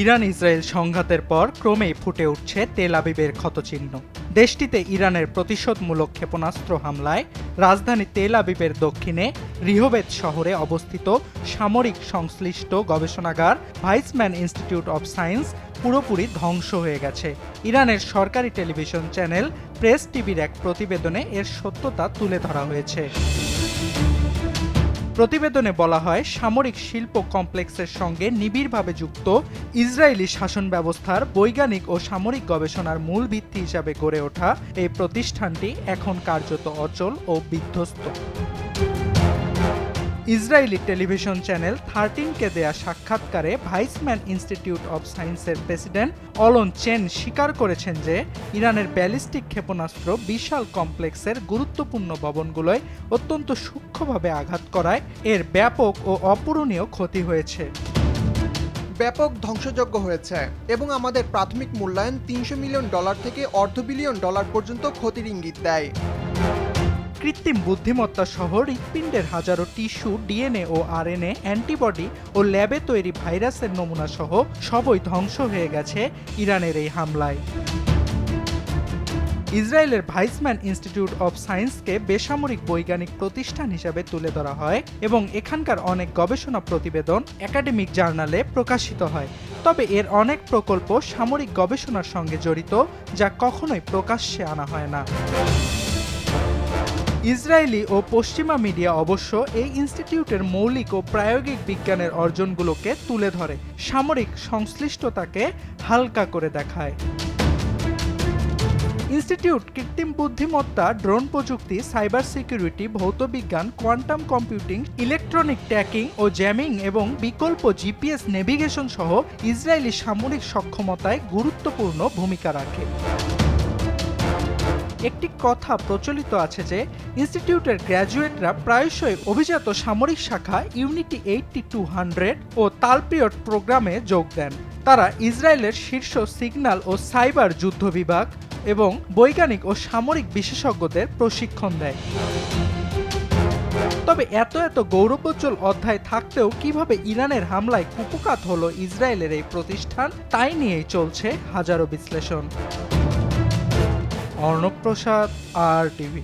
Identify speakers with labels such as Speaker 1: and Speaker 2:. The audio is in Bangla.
Speaker 1: ইরান ইসরায়েল সংঘাতের পর ক্রমেই ফুটে উঠছে তেল আবিবের ক্ষতচিহ্ন। দেশটিতে ইরানের প্রতিশোধমূলক ক্ষেপণাস্ত্র হামলায় রাজধানী তেল আবিবের দক্ষিণে রিহোবেদ শহরে অবস্থিত সামরিক সংশ্লিষ্ট গবেষণাগার ভাইসম্যান ইনস্টিটিউট অব সায়েন্স পুরোপুরি ধ্বংস হয়ে গেছে। ইরানের সরকারি টেলিভিশন চ্যানেল প্রেস টিভির এক প্রতিবেদনে এর সত্যতা তুলে ধরা হয়েছে। প্রতিবেদনে বলা হয়, সামরিক শিল্প কমপ্লেক্সের সঙ্গে নিবিড়ভাবে যুক্ত ইসরায়েলি শাসন ব্যবস্থার বৈজ্ঞানিক ও সামরিক গবেষণার মূল ভিত্তি হিসাবে গড়ে ওঠা এই প্রতিষ্ঠানটি এখন কার্যত অচল ও বিধ্বস্ত। ইসরায়েলি টেলিভিশন চ্যানেল থার্টিনকে দেয়া সাক্ষাৎকারে ভাইসম্যান ইনস্টিটিউট অব সায়েন্সের প্রেসিডেন্ট অলন চেন স্বীকার করেছেন যে ইরানের ব্যালিস্টিক ক্ষেপণাস্ত্র বিশাল কমপ্লেক্সের গুরুত্বপূর্ণ ভবনগুলোয় অত্যন্ত সূক্ষ্মভাবে আঘাত করায়। এর ব্যাপক ও অপূরণীয় ক্ষতি হয়েছে।
Speaker 2: ব্যাপক ধ্বংসযজ্ঞ হয়েছে এবং আমাদের প্রাথমিক মূল্যায়ন তিনশো মিলিয়ন ডলার থেকে অর্ধ বিলিয়ন ডলার পর্যন্ত ক্ষতির ইঙ্গিত দেয়।
Speaker 1: কৃত্রিম বুদ্ধিমত্তা সহ হৃৎপিণ্ডের হাজারো টিস্যু, ডিএনএ ও আরএনএ, অ্যান্টিবডি ও ল্যাবে তৈরি ভাইরাসের নমুনা সহ সবই ধ্বংস হয়ে গেছে ইরানের এই হামলায়। ইসরায়েলের ভাইসম্যান ইনস্টিটিউট অব সায়েন্সকে বেসামরিক বৈজ্ঞানিক প্রতিষ্ঠান হিসাবে তুলে ধরা হয় এবং এখানকার অনেক গবেষণা প্রতিবেদন একাডেমিক জার্নালে প্রকাশিত হয়। তবে এর অনেক প্রকল্প সামরিক গবেষণার সঙ্গে জড়িত, যা কখনোই প্রকাশ্যে আনা হয় না। ইসরায়েলি ও পশ্চিমা মিডিয়া অবশ্য এই ইনস্টিটিউটের মৌলিক ও প্রায়োগিক বিজ্ঞানের অর্জনগুলোকে তুলে ধরে। সামরিক সংশ্লিষ্টতাকে হালকা করে দেখায়। ইনস্টিটিউট কৃত্রিম বুদ্ধিমত্তা, ড্রোন প্রযুক্তি, সাইবার সিকিউরিটি ভৌতবিজ্ঞান কোয়ান্টাম কম্পিউটিং, ইলেকট্রনিক ট্র্যাকিং ও জ্যামিং এবং বিকল্প জিপিএস নেভিগেশন সহ ইসরায়েলি সামরিক সক্ষমতায় গুরুত্বপূর্ণ ভূমিকা রাখে। একটি কথা প্রচলিত আছে যে, ইনস্টিটিউটের গ্র্যাজুয়েটরা প্রায়শই অভিজাত সামরিক শাখা ইউনিটি এইটটি টু হান্ড্রেড ও তালপিয়ট প্রোগ্রামে যোগ দেন। তারা ইসরায়েলের শীর্ষ সিগন্যাল ও সাইবার যুদ্ধ বিভাগ এবং বৈজ্ঞানিক ও সামরিক বিশেষজ্ঞদের প্রশিক্ষণ দেয়। তবে এত এত গৌরবোজ্জ্বল অধ্যায় থাকতেও কীভাবে ইরানের হামলায় কুপকাত হলো ইসরায়েলের এই প্রতিষ্ঠান, তাই নিয়েই চলছে হাজারো বিশ্লেষণ। Arnab Prasad R TV.